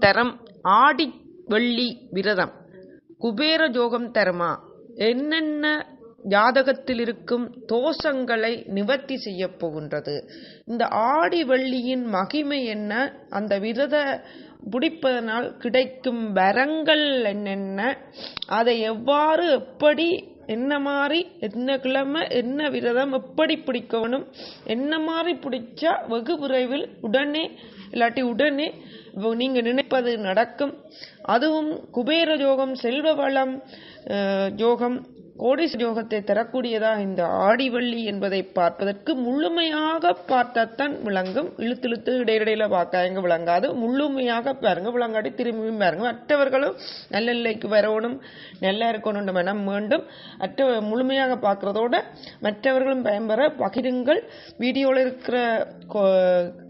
தரம் ஆடி வெள்ளி விரதம். குபேர ஜோகம் தருமா? என்னென்ன ஜாதகத்தில் இருக்கும் தோஷங்களை நிவர்த்தி செய்ய போகின்றது? இந்த ஆடி வெள்ளியின் மகிமை என்ன? அந்த விரத பிடிப்பதனால் கிடைக்கும் வரங்கள் என்னென்ன? அதை எவ்வாறு எப்படி என்ன மாதிரி என்ன கிழமை என்ன விரதம் எப்படி பிடிக்கணும் என்ன மாதிரி பிடிச்சா வெகு விரைவில் உடனே இல்லாட்டி உடனே நீங்க நினைப்பது நடக்கும். அதுவும் குபேர யோகம் செல்வ வளம் யோகம் கோடி யோகத்தை தரக்கூடியதா இந்த ஆடிவள்ளி என்பதை பார்ப்பதற்கு முழுமையாக பார்த்தாத்தான் விளங்கும். இழுத்து இழுத்து இடையிடையில பார்க்காங்க விளங்காது. முழுமையாக பாருங்க விளங்காட்டி திரும்பியும் பாருங்க. மற்றவர்களும் நல்ல நிலைக்கு வரணும் நல்லா இருக்கணும் மனம் வேண்டும். அற்ற முழுமையாக பார்க்கறதோட மற்றவர்களும் பயன்பெற பகிருங்கள். வீடியோவில் இருக்கிற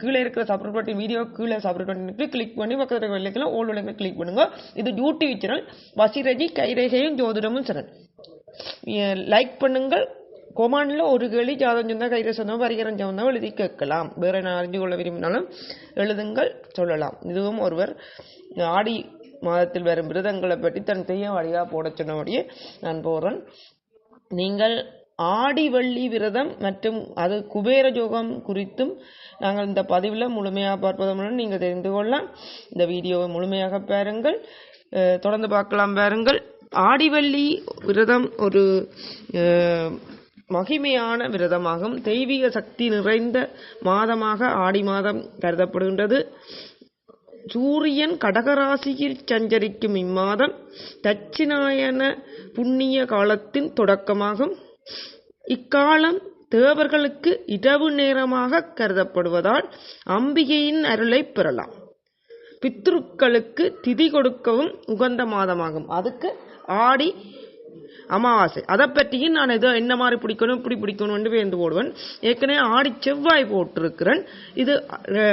கீழே இருக்கிற சப்ரூட் பட்டன் வீடியோ கீழே சப்ரேட் பட்டனுக்கு கிளிக் பண்ணி பக்கத்தில் வெள்ளைக்கெல்லாம் ஓல் விளங்க கிளிக் பண்ணுங்க. இது யூடியூப் சேனல் வசிரஜி கைரேகையும் ஜோதிடமும் சேனல். லைக் பண்ணுங்கள். கொமாண்டில் ஒரு கேள்வி ஜாதகம் சொன்னால் கையில் சொன்னால் பரிகரம் சொன்னால் எழுதி கேட்கலாம். வேறு நான் அறிஞ்சு கொள்ள விரும்பினாலும் எழுதுங்கள் சொல்லலாம். இதுவும் ஒருவர் ஆடி மாதத்தில் வரும் விரதங்களை பற்றி தன் செய்ய வழியாக போட சொன்னபடியே நான் போகிறேன் நீங்கள் ஆடி வள்ளி விரதம் மற்றும் அது குபேர ஜோகம் குறித்தும் நாங்கள் இந்த பதிவில் முழுமையாக பார்ப்பதன் மூலம் நீங்கள் தெரிந்து கொள்ளலாம். இந்த வீடியோவை முழுமையாக பாருங்கள். தொடர்ந்து பார்க்கலாம் பாருங்கள். ஆடிவள்ளி விரதம் ஒரு மகிமையான விரதமாகும். தெய்வீக சக்தி நிறைந்த மாதமாக ஆடி மாதம் கருதப்படுகின்றது. சூரியன் கடகராசியில் சஞ்சரிக்கும் இம்மாதம் தட்சிணாயன புண்ணிய காலத்தின் தொடக்கமாகும். இக்காலம் தேவர்களுக்கு இரவு நேரமாக கருதப்படுவதால் அம்பிகையின் அருளை பெறலாம். பித்ருக்களுக்கு திதி கொடுக்கவும் உகந்த மாதமாகும். அதுக்கு ஆடி அமாவாசை. அதை பற்றியும் நான் ஏதோ என்ன மாதிரி பிடிக்கணும் இப்படி பிடிக்கணும்னு வேந்து போடுவேன் ஏற்கனவே ஆடி செவ்வாய் போட்டிருக்கிறேன். இது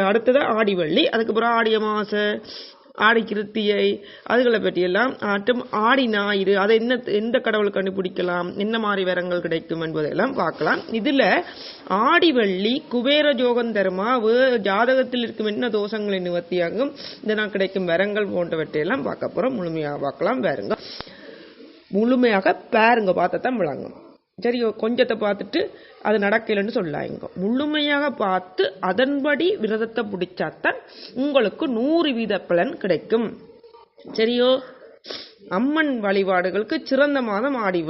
அடுத்தது ஆடி வள்ளி அதுக்கப்புறம் ஆடி அமாவாசை ஆடி கிருத்தியை அதுகளை பற்றியெல்லாம் மற்றும் ஆடி ஞாயிறு அதை என்ன எந்த கடவுள் கண்டுபிடிக்கலாம் என்ன மாதிரி வரங்கள் கிடைக்கும் என்பதையெல்லாம் பார்க்கலாம். இதில் ஆடி வள்ளி குபேர ஜோகம் தருமா ஜாதகத்தில் இருக்கும் என்ன தோஷங்களை நிவர்த்தியாகும் இதனால் கிடைக்கும் வரங்கள் போன்றவற்றையெல்லாம் பார்க்க போகிறோம் முழுமையாக பார்க்கலாம். வேறுங்க. முழுமையாக பாருங்க பார்த்தா தான் விளங்கும் சரி கொஞ்சத்தை பார்த்துட்டு அது நடக்கலைன்னு சொல்லாங்க முழுமையாக பார்த்து அதன்படி விரதத்தை பிடிச்சாத்தான் உங்களுக்கு நூறு வீத பலன் கிடைக்கும். சரியோ? அம்மன் வழிபாடுகளுக்கு சிறந்த மாதம் ஆடி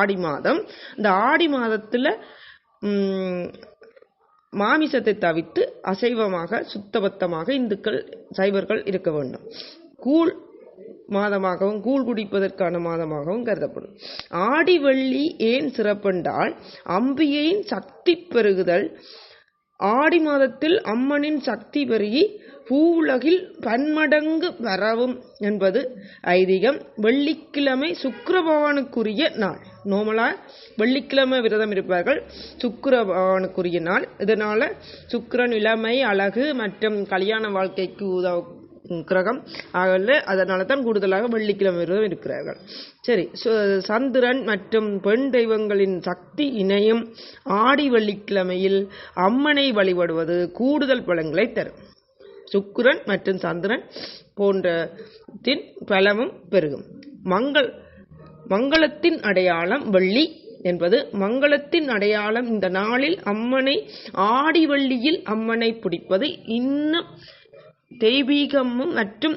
ஆடி மாதம். இந்த ஆடி மாதத்தில் மாமிசத்தை தவிர்த்து அசைவமாக சுத்தபத்தமாக இந்துக்கள் சைவர்கள் இருக்க வேண்டும். கூழ் மாதமாகவும் கூழ் குடிப்பதற்கான மாதமாகவும் கருதப்படும். ஆடி வள்ளி ஏன் சிறப்பென்றால் அம்பிகையின் சக்தி பெருகுதல் ஆடி மாதத்தில் அம்மனின் சக்தி பெருகி பூவுலகில் பன்மடங்கு வரவும் என்பது ஐதீகம். வெள்ளிக்கிழமை சுக்கரபகவானுக்குரிய நாள். நோமலா வெள்ளிக்கிழமை விரதம் இருப்பார்கள். சுக்கர பகவானுக்குரிய நாள். இதனால சுக்கரன் இளமை அழகு மற்றும் கல்யாண வாழ்க்கைக்கு உதவ கிரகம். ஆகல அதனால தான் கூடுதலாக வெள்ளிக்கிழமை விரதம் இருக்கிறார்கள். சரி சந்திரன் மற்றும் பெண் தெய்வங்களின் சக்தி இணையும் ஆடி வெள்ளிக்கிழமையில் அம்மனை வழிபடுவது கூடுதல் பலன்களை தரும். சுக்கிரன் மற்றும் சந்திரன் போன்றத்தின் பலமும் பெருகும். மங்கள் மங்களத்தின் அடையாளம் வெள்ளி என்பது மங்களத்தின் அடையாளம் இந்த நாளில் அம்மனை ஆடி வள்ளியில் அம்மனை பிடிப்பது இன்னும் தெய்வீகமும் மற்றும்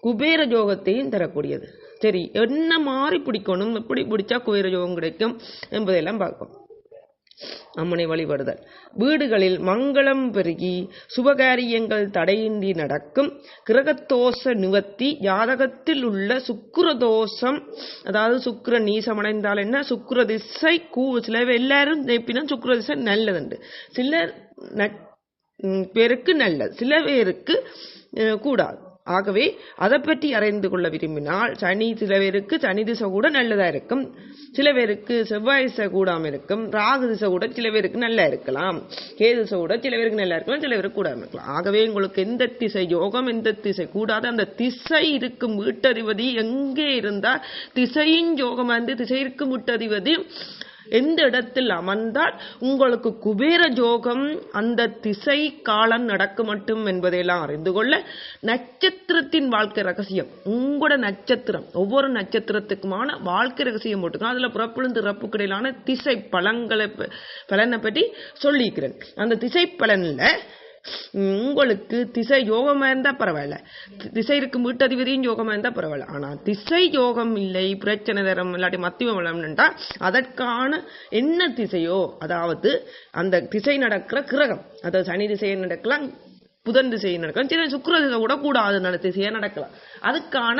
குபேர ஜோகத்தையும் தரக்கூடியது. சரி என்ன மாதிரி பிடிக்கணும்? எப்படி பிடிச்சா குபேர ஜோகம் கிடைக்கும் என்பதையெல்லாம் பார்ப்போம். அம்மனை வழிபடுதல். வீடுகளில் மங்களம் பெருகி சுபகாரியங்கள் தடையின்றி நடக்கும். கிரகத்தோஷ நிவர்த்தி ஜாதகத்தில் உள்ள சுக்குர தோஷம் அதாவது சுக்கர நீசமடைந்தால் என்ன? சுக்கர திசை கூ சில எல்லாரும் நினைப்பினா சுக்கர திசை நல்லதுண்டு. சிலர் பேருக்கு நல்லது. சில பேருக்கு கூடாது. ஆகவே அதை பற்றி அறிந்து கொள்ள விரும்பினால் சனி சில பேருக்கு சனி திசை கூட நல்லதா இருக்கும். சில பேருக்கு செவ்வாய் திசை கூடாம இருக்கும். ராகு திசை கூட சில பேருக்கு நல்லா இருக்கலாம். கே திசை கூட சில பேருக்கு நல்லா இருக்கலாம் சில பேருக்கு கூடாம இருக்கலாம். ஆகவே உங்களுக்கு எந்த திசை யோகம் எந்த திசை கூடாது அந்த திசை இருக்கும் வீட்டதிபதி எங்கே இருந்தால் திசையின் யோகம் வந்து திசை இருக்கும் வீட்டதிபதி எந்த இடத்தில் அமர்ந்தால் உங்களுக்கு குபேர ஜோகம் அந்த திசை காலம் நடக்க மட்டும் என்பதையெல்லாம் அறிந்து கொள்ள நட்சத்திரத்தின் வாழ்க்கை ரகசியம். உங்களோட நட்சத்திரம் ஒவ்வொரு நட்சத்திரத்துக்குமான வாழ்க்கை ரகசியம் போட்டுக்கணும். அதுல புறப்பிலிருந்து இறப்புக்கிடையிலான திசை பலன்களை ப- பலனை பற்றி சொல்லியிருக்கிறேன் அந்த திசை பலனில் உங்களுக்கு திசை யோகமா இருந்தா பரவாயில்ல. திசை இருக்கும் வீட்டதிபதியும் யோகமா இருந்தா பரவாயில்ல. ஆனா திசை யோகம் இல்லை பிரச்சனை தரம் இல்லாட்டி மத்திய வளம்னுட்டா அதற்கான என்ன திசையோ அதாவது அந்த திசை நடக்கிற கிரகம் அதாவது சனி திசை நடக்கலாம் புதன் திசை நடக்கலாம் சில சுக்கர திசை கூட கூடாது நட திசையை நடக்கலாம். அதுக்கான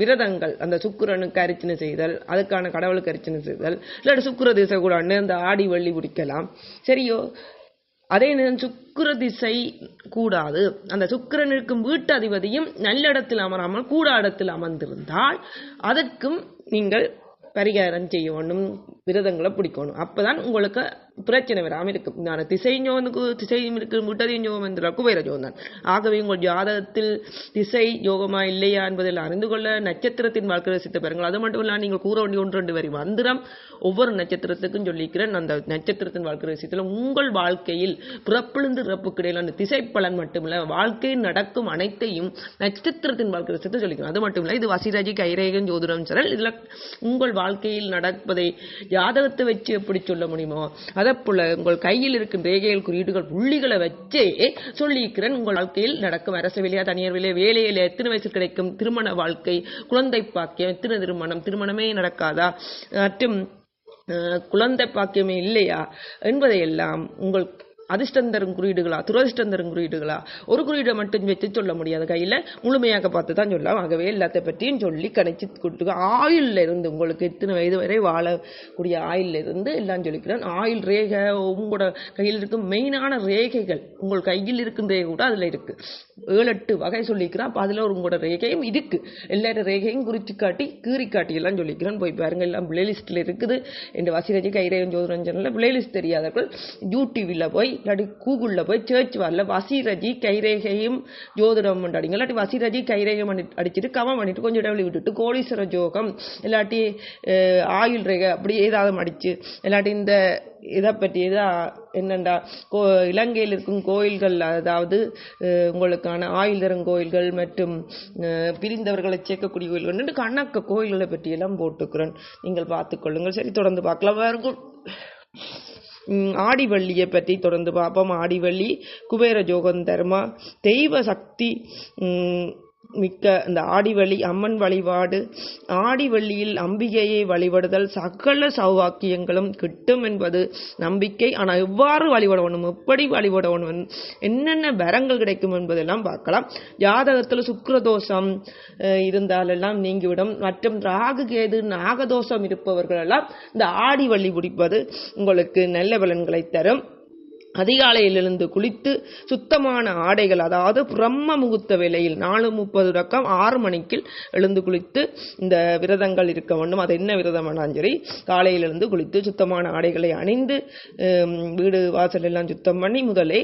விரதங்கள் அந்த சுக்கிரனுக்கு அரிச்சனை செய்தல் அதுக்கான கடவுளுக்கு அரிச்சனை செய்தல் இல்லாட்டி சுக்கிர திசை கூட அந்த ஆடி வள்ளி பிடிக்கலாம். சரியோ? அதே நேரம் சுக்கிர திசை கூடாது. அந்த சுக்கிரன் இருக்கும் வீட்டு அதிபதியும் நல்ல இடத்தில் அமராமல் கூட இடத்தில் அமர்ந்திருந்தால் அதற்கும் நீங்கள் பரிகாரம் செய்ய வேண்டும் விரதங்களை பிடிக்கணும். அப்பதான் உங்களுக்கு பிரச்சனை வராமல் இருக்கும் நான் திசை யோகனுக்கு திசையும் இருக்கு முட்டதையும் யோகம் என்றால் குபேர யோகம் தான் ஆகவே உங்கள் ஜாதகத்தில் திசை யோகமா இல்லையா என்பதில் அறிந்து கொள்ள நட்சத்திரத்தின் வாழ்க்கை ரசித்து பாருங்கள் அது மட்டும் இல்லாமல் நீங்கள் கூற வேண்டிய ஒன்று ரெண்டு வரி மந்திரம் ஒவ்வொரு நட்சத்திரத்துக்கும் சொல்லிக்கிறேன் அந்த நட்சத்திரத்தின் வாழ்க்கை ரசித்தில் உங்கள் வாழ்க்கையில் பிறப்பிலிருந்து இறப்புக்கு இடையிலான திசை பலன் மட்டுமில்ல வாழ்க்கையில் நடக்கும் அனைத்தையும் நட்சத்திரத்தின் வாழ்க்கை ரசித்து சொல்லிக்கிறோம் அது மட்டும் இல்லை இது வசிராஜி கைரேகன் ஜோதிடம் சரல் இதில் உங்கள் வாழ்க்கையில் நடப்பதை ஜாதகத்தை வச்சு எப்படி சொல்ல முடியுமோ அதை போல உங்கள் கையில் இருக்கும் ரேகைகள் குறியீடுகள் புள்ளிகளை வச்சே சொல்லியிருக்கிறேன். உங்கள் வாழ்க்கையில் நடக்கும் அரசு வேலையா தனியார் வேலையா வேலையில எத்தனை வயசு கிடைக்கும் திருமண வாழ்க்கை குழந்தை பாக்கியம் எத்தனை திருமணம் திருமணமே நடக்காதா? மற்றும் குழந்தை பாக்கியமே இல்லையா? என்பதையெல்லாம் உங்கள் அதிர்ஷ்டம் தரும் குறியீடுகளா துரதிர்ஷ்டம் தரும் குறியீடுகளா? ஒரு குறியீடை மட்டும் வச்சு சொல்ல முடியாது கையில முழுமையாக பார்த்து தான் சொல்லலாம். ஆகவே எல்லாத்தை பற்றியும் சொல்லி கணிச்சு கொடுத்து ஆயுள்ல இருந்து உங்களுக்கு எத்தனை வயது வரை வாழக்கூடிய ஆயுள்ல இருந்து எல்லாம் சொல்லிக்கிறேன். ஆயுள் ரேகை உங்களோட கையில் இருக்கும் மெயினான ரேகைகள் உங்கள் கையில் இருக்கும் ரேகை கூட அதுல இருக்கு. ஏழு எட்டு வகை சொல்லிக்கிறேன். அப்போ அதுல ஒரு உங்களோட ரேகையும் இருக்கு. எல்லாரோட ரேகையும் குறிச்சு காட்டி கீறி காட்டி எல்லாம் சொல்லிக்கிறேன். போய் பாருங்க எல்லாம் பிளேலிஸ்ட்ல இருக்குது. என் வசிரஜி கைரேகன் ஜோதிரன் பிளேலிஸ்ட் தெரியாதவர்கள் யூடியூபில் போய் இல்லாட்டி கூகுளில் போய் சர்ச் வரல. வசிரஜி கைரேகையும் ஜோதிடம் அடிங்க இல்லாட்டி வசிரஜி கைரேகம் அடிச்சுட்டு அடிச்சிட்டு கவம் பண்ணிட்டு கொஞ்சம் இடைவெளி விட்டுட்டு கோடீஸ்வர ஜோகம் இல்லாட்டி ஆயுள் ரேகை அப்படி ஏதாவது அடிச்சு இல்லாட்டி இந்த இதை பற்றி இதா என்னண்டா கோ இலங்கையில் இருக்கும் கோயில்கள் அதாவது உங்களுக்கான ஆயுள் தரும் கோயில்கள் மற்றும் பிரிந்தவர்களை சேர்க்கக்கூடிய கோயில்கள் ரெண்டு கணக்க கோயில்களை பற்றியெல்லாம் போட்டுக்கிறேன். நீங்கள் பார்த்துக்கொள்ளுங்கள் சரி தொடர்ந்து பார்க்கலாம். வேறு ஆடிவள்ளியை பற்றி தொடர்ந்து பார்ப்போம் ஆடிவள்ளி குபேர ஜோகம் தர்மா தெய்வ சக்தி மிக்க இந்த ஆடிவழி அம்மன் வழிபாடு ஆடிவள்ளியில் அம்பிகையை வழிபடுதல் சகல சௌவாக்கியங்களும் கிட்டும் என்பது நம்பிக்கை. ஆனால் எவ்வாறு வழிபடணும் எப்படி வழிபடணும் என்னென்ன வரங்கள் கிடைக்கும் என்பதெல்லாம் பார்க்கலாம். ஜாதகத்தில் சுக்கரதோஷம் இருந்தாலெல்லாம் நீங்கிவிடும். மற்றும் ராகு கேது நாகதோஷம் இருப்பவர்கள் எல்லாம் இந்த ஆடிவள்ளி பிடிப்பது உங்களுக்கு நல்ல பலன்களை தரும். அதிகாலையில் எழுந்து குளித்து சுத்தமான ஆடைகள் அதாவது பிரம்ம முகூர்த்த வேளையில் நாலு முப்பது ரக்கம் ஆறு மணிக்கு எழுந்து குளித்து இந்த விரதங்கள் இருக்க வேண்டும். அது என்ன விரதம் வேணாலும் சரி காலையில் எழுந்து குளித்து சுத்தமான ஆடைகளை அணிந்து வீடு வாசல் எல்லாம் சுத்தம் பண்ணி முதலே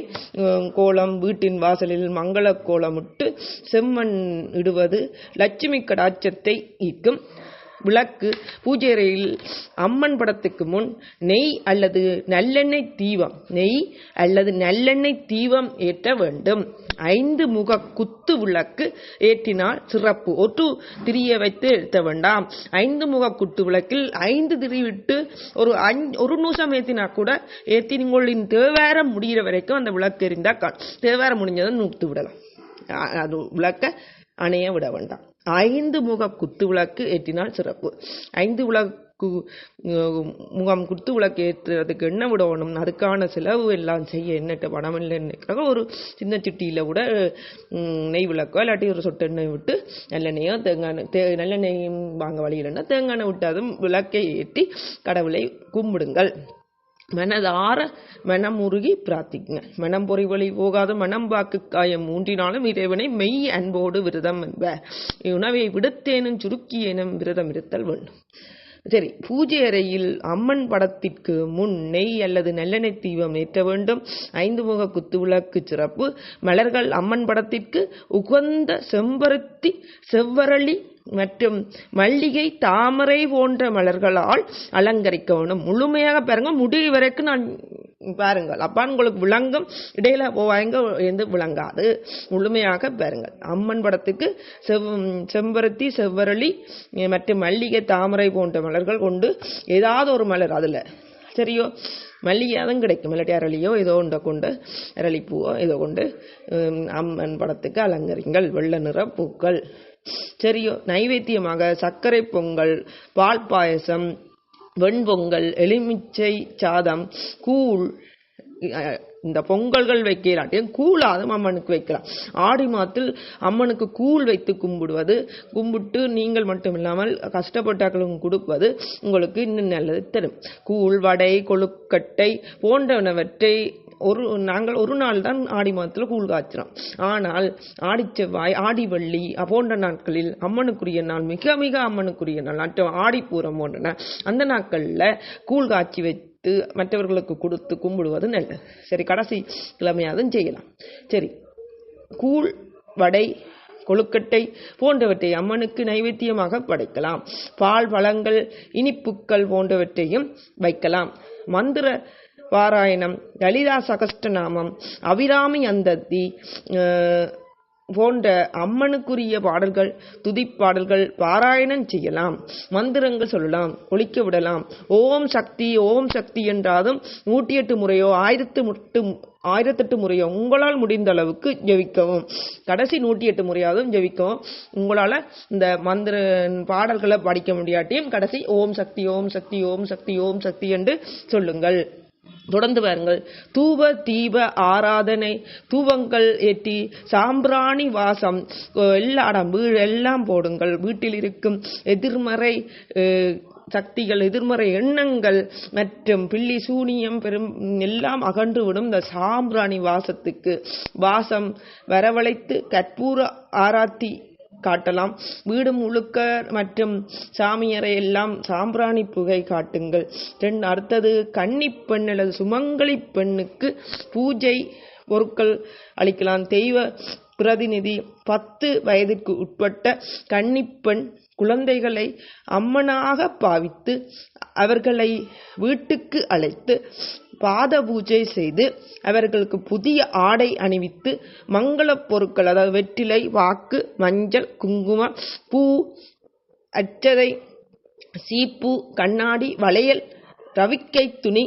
கோலம் வீட்டின் வாசலில் மங்கள கோலமிட்டு செம்மண் இடுவது லட்சுமி கடாட்சத்தை ஈர்க்கும் விளக்கு பூஜை அறையில் அம்மன் படத்துக்கு முன் நெய் அல்லது நல்லெண்ணெய் தீபம் நெய் அல்லது நல்லெண்ணெய் தீபம் ஏற்ற வேண்டும். ஐந்து முக குத்து விளக்கு ஏற்றினால் சிறப்பு. ஒட்டு திரிய வைத்து ஏற்ற வேண்டாம். ஐந்து முக குத்து விளக்கில் ஐந்து திரி விட்டு ஒரு ஒரு நிமிஷம் ஏற்றினா கூட ஏற்றி உங்களின் தேவாரம் முடிகிற வரைக்கும் அந்த விளக்கு எரிந்தால் தேவாரம் முடிஞ்சதை நூத்து விடலாம். அது விளக்க அணைய விட வேண்டாம். ஐந்து முக குத்து விளக்கு ஏற்றினால் சிறப்பு. ஐந்து விளக்கு முகம் குத்து விளக்கு ஏற்றுறதுக்கு என்ன விடணும்? அதுக்கான செலவு எல்லாம் செய்ய என்னட்ட பணம் இல்லைன்னு ஒரு சின்ன சிட்டியில் கூட நெய் விளக்கோ இல்லாட்டி ஒரு சொட்டு எண்ணெய் விட்டு நல்லெண்ணெயோ தேங்காய் எண்ணெய் தே நல்லெண்ணெயும் வாங்க வழி இல்லைன்னா தேங்காய் எண்ணெய் விட்டு அதுவும் விளக்கை ஏற்றி கடவுளை கும்பிடுங்கள். மனதார மனமுருகி பிரார்த்திக்குங்க. மனம் பொறி வழி போகாத மனம் வாக்கு காயம் மூன்றினாலும் இறைவனை மெய் அன்போடு விரதம் என்ப. உணவை விடுத்தேனும் சுருக்கியேனும் விரதம் இருத்தல் வேண்டும். சரி பூஜை அறையில் அம்மன் படத்திற்கு முன் நெய் அல்லது நல்லெண்ணெய் தீபம் ஏற்ற வேண்டும். ஐந்து முக குத்து விளக்கு சிறப்பு. மலர்கள் அம்மன் படத்திற்கு உகந்த செம்பருத்தி செவ்வரளி மற்றும் மல்லிகை தாமரை போன்ற மலர்களால் அலங்கரிக்க முழுமையாக பாருங்க முடிவு வரைக்கும் நான் பாருங்கள். அப்பான் உங்களுக்கு விளங்கும் இடையில போவாங்க எந்த விளங்காது. முழுமையாக பாருங்கள். அம்மன் படத்துக்கு செவ் செம்பருத்தி செவ்வரளி மற்றும் மல்லிகை தாமரை போன்ற மலர்கள் கொண்டு ஏதாவது ஒரு மலர் அதில். சரியோ? மல்லிகையாதான் கிடைக்கும். இல்லாட்டி அரளியோ ஏதோ ஒன்றை கொண்டு அரளிப்பூவோ ஏதோ கொண்டு அம்மன் படத்துக்கு அலங்கரிங்கள். வெள்ளை நிற பூக்கள். சரியோ நைவேத்தியமாக சர்க்கரை பொங்கல் பால் பாயசம் வெண்பொங்கல் எலுமிச்சை சாதம் கூழ் அஹ், இந்த பொங்கல்கள் வைக்கிறாட்டியும் கூழாதும் அம்மனுக்கு வைக்கலாம். ஆடி மாதத்தில் அம்மனுக்கு கூழ் வைத்து கும்பிடுவது கும்பிட்டு நீங்கள் மட்டும் இல்லாமல் கஷ்டப்பட்டாக்களும் கொடுப்பது உங்களுக்கு இன்னும் நல்லது தரும். கூழ் வடை கொழுக்கட்டை போன்றவனவற்றை ஒரு நாங்கள் ஒரு நாள் தான் ஆடி மாதத்தில் கூழ் காய்ச்சிறோம் ஆனால் ஆடி செவ்வாய் ஆடி வள்ளி போன்ற நாட்களில் அம்மனுக்குரிய நாள் மிக மிக அம்மனுக்குரிய நாள் மற்றும் ஆடிப்பூரம் போன்றன அந்த நாட்களில் கூழ் காய்ச்சி வைத்து மற்றவர்களுக்கு கொடுத்து கும்பிடுவது நல்லது. சரி கடைசி கிழமையாதும் செய்யலாம். சரி கூழ் வடை கொழுக்கட்டை போன்றவற்றை அம்மனுக்கு நைவேத்தியமாக படைக்கலாம். பால் பழங்கள் இனிப்புக்கள் போன்றவற்றையும் வைக்கலாம். மந்திர பாராயணம். லலிதா சகஸ்டநாமம் அபிராமி அந்ததி போன்ற அம்மனுக்குரிய பாடல்கள் துதிப்பாடல்கள் பாராயணம் செய்யலாம். மந்திரங்கள் சொல்லலாம் ஒழிக்க விடலாம். ஓம் சக்தி ஓம் சக்தி என்றாலும் நூற்றி எட்டு முறையோ ஆயிரத்து முட்டு ஆயிரத்தெட்டு முறையோ உங்களால் முடிந்த அளவுக்கு ஜெபிக்கவும். கடைசி நூற்றி எட்டு முறையாவது ஜெபிக்கவும். உங்களால் இந்த மந்திர பாடல்களை படிக்க முடியாட்டியும் கடைசி ஓம் சக்தி ஓம் சக்தி ஓம் சக்தி ஓம் சக்தி என்று சொல்லுங்கள். தொடர்ந்து பாருங்கள். தூப தீப ஆராதனை தூபங்கள் ஏற்றி சாம்பிராணி வாசம் எல்லாடம் வீடு எல்லாம் போடுங்கள். வீட்டில் இருக்கும் எதிர்மறை அஹ், சக்திகள் எதிர்மறை எண்ணங்கள் மற்றும் பில்லி சூனியம் பெரும் எல்லாம் அகன்றுவிடும் இந்த சாம்பிராணி வாசத்துக்கு. வாசம் வரவழைத்து கற்பூர ஆராத்தி காட்டலாம். வீடு முழுக்க மற்றும் சாமியரை எல்லாம் சாம்பிராணி புகை காட்டுங்கள். ரெண்டு அடுத்தது கன்னி பெண் அல்லது சுமங்கலி பெண்ணுக்கு பூஜை பொருட்கள் அளிக்கலாம். தெய்வ பிரதிநிதி பத்து வயதிற்கு உட்பட்ட கன்னிப்பெண் குழந்தைகளை அம்மனாக பாவித்து அவர்களை வீட்டுக்கு அழைத்து பாத பூஜை செய்து அவர்களுக்கு புதிய ஆடை அணிவித்து மங்களப் பொருட்கள் அதாவது வெற்றிலை வாக்கு மஞ்சள் குங்குமம் பூ அச்சதை சீப்பு கண்ணாடி வளையல் ரவிக்கை துணி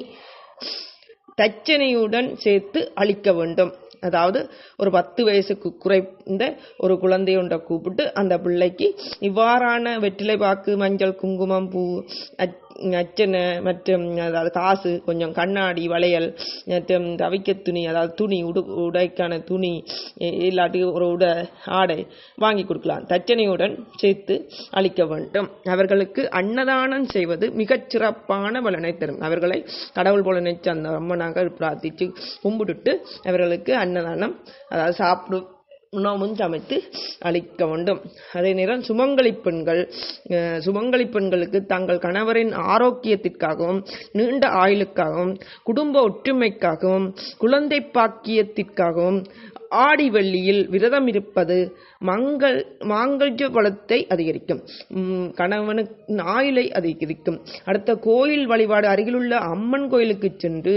தச்சனையுடன் சேர்த்து அளிக்க வேண்டும். அதாவது ஒரு பத்து வயசுக்கு குறைந்த ஒரு குழந்தையொன்றை கூப்பிட்டு அந்த பிள்ளைக்கு இவ்வாறான வெற்றிலை பாக்கு மஞ்சள் குங்குமம் பூ அச்- அச்சனை மற்றும் அதாவது காசு கொஞ்சம் கண்ணாடி வளையல் மற்றும் தவிக்க துணி அதாவது துணி உடு உடைக்கான துணி இல்லாட்டி ஒரு உடை ஆடை வாங்கி கொடுக்கலாம். தச்சனையுடன் சேர்த்து அளிக்க வேண்டும். அவர்களுக்கு அன்னதானம் செய்வது மிகச் சிறப்பான பலனை தரும். அவர்களை கடவுள் போல நினைச்சு அந்த அம்மனாக பிரார்த்திச்சு கும்பிட்டுட்டு அவர்களுக்கு அன்னதானம் அதாவது சாப்பிடு உணவும் அமைத்து அளிக்க வேண்டும். அதே நேரம் சுமங்கலி பெண்கள் சுமங்கலி பெண்களுக்கு தங்கள் கணவரின் ஆரோக்கியத்திற்காகவும் நீண்ட ஆயுளுக்காகவும் குடும்ப ஒற்றுமைக்காகவும் குழந்தை பாக்கியத்திற்காகவும் ஆடி வெள்ளியில் விரதம் இருப்பது மங்கள் மாங்கல்ய பலத்தை அதிகரிக்கும். உம், கணவனுக்கு ஆயுளை அதிகரிக்கும். அடுத்த கோயில் வழிபாடு அருகிலுள்ள அம்மன் கோயிலுக்கு சென்று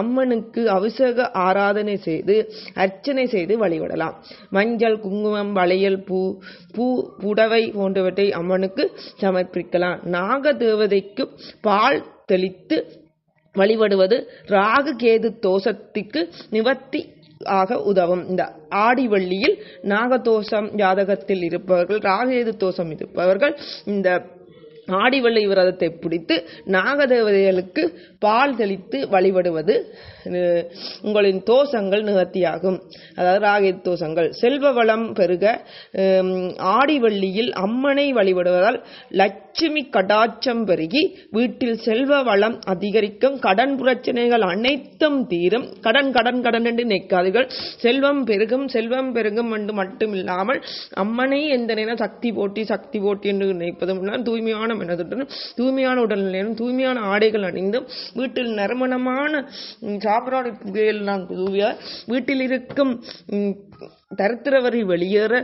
அம்மனுக்கு அபிஷேக ஆராதனை செய்து அர்ச்சனை செய்து வழிபடலாம். மஞ்சள் குங்குமம் வளையல் பூ பூ புடவை போன்றவற்றை அம்மனுக்கு சமர்ப்பிக்கலாம். நாக தேவதைக்கு பால் தெளித்து வழிபடுவது ராகு கேது தோஷத்துக்கு நிவர்த்தி ஆக உதவும். இந்த ஆடிவள்ளியில் நாகதோஷம் ஜாதகத்தில் இருப்பவர்கள் ராகேது தோஷம் இருப்பவர்கள் இந்த ஆடி வெள்ளி விரதத்தை பிடித்து நாகதேவதைகளுக்கு பால் தெளித்து வழிபடுவது உங்களின் தோஷங்கள் நிவர்த்தியாகும். அதாவது ராகி தோஷங்கள். செல்வ வளம் பெருக ஆடிவள்ளியில் ஆடி அம்மனை வழிபடுவதால் லட்சுமி கடாட்சம் பெருகி வீட்டில் செல்வ வளம் அதிகரிக்கும். கடன் பிரச்சனைகள் அனைத்தும் தீரும். கடன் கடன் கடன் என்று நிற்காதீர்கள் செல்வம் பெருகும் செல்வம் பெருகும் என்று மட்டுமில்லாமல் அம்மனை எந்த நேரம் சக்தி போட்டி சக்தி போட்டி என்று நினைப்பதும் இல்லாமல் தூய்மையான மனதுடன் தூய்மையான உடல்நிலையும் தூய்மையான ஆடைகள் அணிந்தும் வீட்டில் நறுமணமான சாப்பாடு சாம்பிராணி வீட்டில் இருக்கும் தரித்திரவரை வெளியேற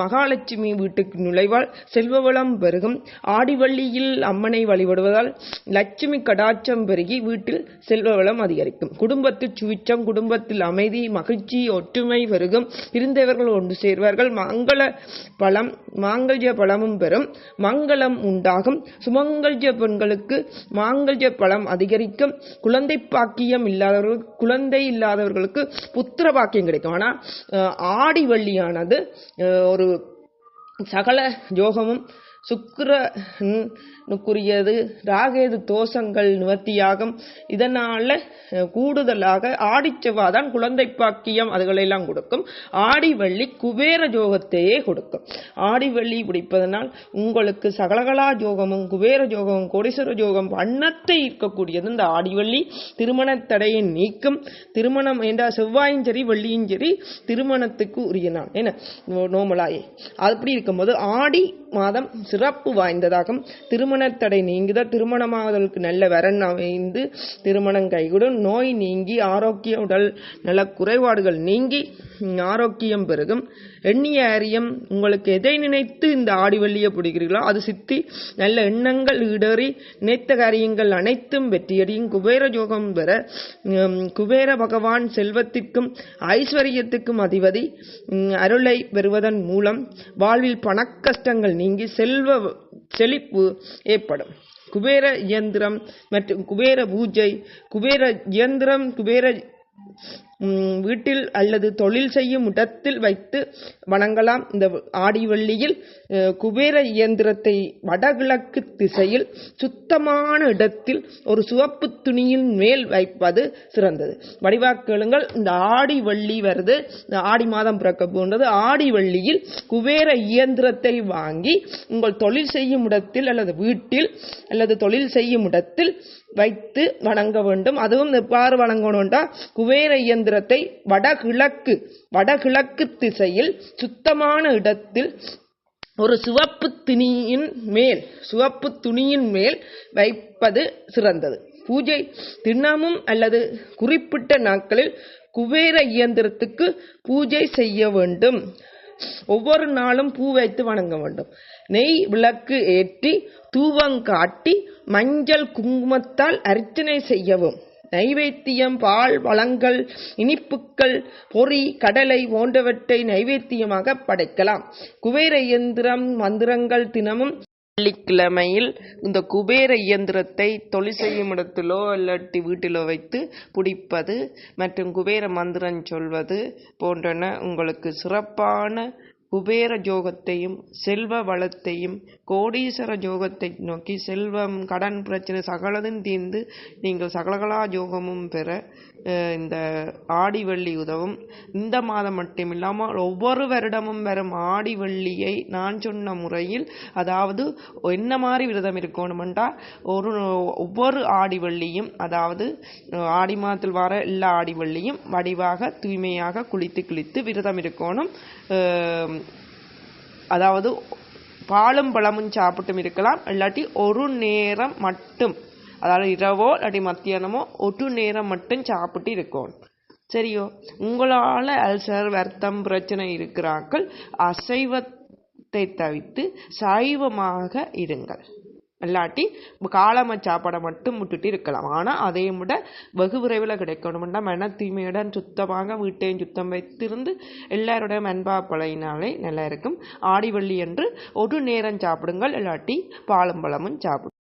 மகாலட்சுமி வீட்டுக்கு நுழைவாள். செல்வ வளம் பெருகும். ஆடிவள்ளியில் அம்மனை வழிபடுவதால் லட்சுமி கடாட்சம் பெருகி வீட்டில் செல்வ வளம் அதிகரிக்கும். குடும்பத்தில் சுவிச்சம் குடும்பத்தில் அமைதி மகிழ்ச்சி ஒற்றுமை பெருகும். இருந்தவர்கள் ஒன்று சேர்வார்கள். மங்கள பலம் மாங்கல்ய பலமும் பெறும். மங்களம் உண்டாகும். சுமங்கல்ய பெண்களுக்கு மாங்கல்ய பலம் அதிகரிக்கும். குழந்தை பாக்கியம் இல்லாதவர்களுக்கு குழந்தை இல்லாதவர்களுக்கு புத்திர பாக்கியம் கிடைக்கும். ஆனால் ஆடி வள்ளியானது ஒரு சகல யோகமும் சுக்கரனுக்குரியது ராகேது தோஷங்கள் நிவர்த்தியாகும். இதனால கூடுதலாக ஆடிச்செவ்வாதான் குழந்தை பாக்கியம் அதுகளெல்லாம் கொடுக்கும். ஆடி வள்ளி குபேர ஜோகத்தையே கொடுக்கும். ஆடி வள்ளி பிடிப்பதனால் உங்களுக்கு சகலகலா ஜோகமும் குபேர ஜோகமும் கோடீஸ்வர ஜோகம் வண்ணத்தை ஈர்க்கக்கூடியது. இந்த ஆடிவள்ளி திருமண தடையை நீக்கும். திருமணம் என்றால் செவ்வாயும் சரி வெள்ளியும் சரி திருமணத்துக்கு உரிய நாள் என்ன நோமலாயே. அப்படி இருக்கும்போது ஆடி மாதம் சிறப்பு வாய்ந்ததாகும். திருமண தடை நீங்குத? திருமணமாவதற்கு நல்ல வரன் அமைந்து திருமணம் கைகூடும். நோய் நீங்கி ஆரோக்கிய உடல் நல குறைபாடுகள் நீங்கி ஆரோக்கியம் பெருகும். எண்ணிய அரியம் உங்களுக்கு எதை நினைத்து இந்த ஆடிவள்ளியை பிடிக்கிறீர்களோ அது சித்தி நல்ல எண்ணங்கள் இடறி நினைத்த காரியங்கள் அனைத்தும் வெற்றியடையும். குபேர யோகம் பெற குபேர பகவான் செல்வத்திற்கும் ஐஸ்வர்யத்துக்கும் அதிபதி அருளை பெறுவதன் மூலம் வாழ்வில் பணக்கஷ்டங்கள் நீங்கி செல்வ செழிப்பு ஏற்படும். குபேர இயந்திரம் மற்றும் குபேர பூஜை குபேர இயந்திரம் குபேர வீட்டில் அல்லது தொழில் செய்யும் இடத்தில் வைத்து வணங்கலாம். இந்த ஆடிவள்ளியில் குபேர இயந்திரத்தை வடகிழக்கு திசையில் சுத்தமான இடத்தில் ஒரு சிவப்பு துணியின் மேல் வைப்பது சிறந்தது. வடிவாக்கேளுங்கள் இந்த ஆடி வள்ளி வருது. இந்த ஆடி மாதம் பிறக்க போன்றது ஆடி வள்ளியில் குபேர இயந்திரத்தை வாங்கி உங்கள் தொழில் செய்யும் இடத்தில் அல்லது வீட்டில் அல்லது தொழில் செய்யும் இடத்தில் வைத்து வணங்க வேண்டும். அதுவும் எவ்வாறு வணங்கணும்டா குபேர இயந்திரத்தை வடகிழக்கு வடகிழக்கு திசையில் சுத்தமான இடத்தில் ஒரு சிவப்பு துணியின் மேல் சிவப்பு துணியின் மேல் வைப்பது சிறந்தது. பூஜை தினமும் அல்லது குறிப்பிட்ட நாட்களில் குபேர இயந்திரத்துக்கு பூஜை செய்ய வேண்டும். ஒவ்வொரு நாளும் பூ வைத்து வணங்க வேண்டும். நெய் விளக்கு ஏற்றி தூவம் காட்டி மஞ்சள் குங்குமத்தால் அர்ச்சனை செய்யவும். நைவேத்தியம் பால் வளங்கள் இனிப்புக்கள் பொறி கடலை போன்றவற்றை நைவேத்தியமாக படைக்கலாம். குபேர இயந்திரம் மந்திரங்கள் தினமும் வெள்ளிக்கிழமையில் இந்த குபேர இயந்திரத்தை தொழில் செய்யும் இடத்திலோ இல்லாட்டி வீட்டிலோ வைத்து பிடிப்பது மற்றும் குபேர மந்திரம் சொல்வது போன்றன உங்களுக்கு சிறப்பான குபேர ஜோகத்தையும் செல்வ வளத்தையும் கோடீஸ்வர ஜோகத்தை நோக்கி செல்வம் கடன் பிரச்சனை சகலதும் தீர்ந்து நீங்கள் சகலகலா ஜோகமும் பெற இந்த ஆடி வெள்ளி உதவும். இந்த மாதம் மட்டும் இல்லாமல் ஒவ்வொரு வருடமும் வரும் ஆடி வெள்ளியை நான் சொன்ன முறையில் அதாவது என்ன மாதிரி விரதம் இருக்கணுமெண்டா ஒரு ஒவ்வொரு ஆடி வெள்ளியும் அதாவது ஆடி மாதத்தில் வர எல்லா ஆடி வெள்ளியும் வடிவாக தூய்மையாக குளித்து குளித்து விரதம் இருக்கணும். அதாவது பாலும் பழமும் சாப்பிட்டும் இருக்கலாம் இல்லாட்டி ஒரு நேரம் மட்டும் அதாவது இரவோ இல்லாட்டி மத்தியானமோ ஒரு நேரம் மட்டும் சாப்பிட்டு இருக்கணும் சரியோ? உங்களால் அல்சர் வருத்தம் பிரச்சனை இருக்கிறார்கள். அசைவத்தை தவிர்த்து சைவமாக இருங்கள். இல்லாட்டி காலம சாப்பாடை மட்டும் விட்டுட்டு இருக்கலாம். ஆனால் அதையும் விட வெகு விரைவில் கிடைக்கணும்னா மன தூய்மையுடன் சுத்தமாக வீட்டையும் சுத்தம் வைத்திருந்து எல்லாருடைய மண்பா பழையினாலே நல்லா இருக்கும். ஆடிவள்ளி என்று ஒரு நேரம் சாப்பிடுங்கள். இல்லாட்டி பாலும் பழமும் சாப்பிடும்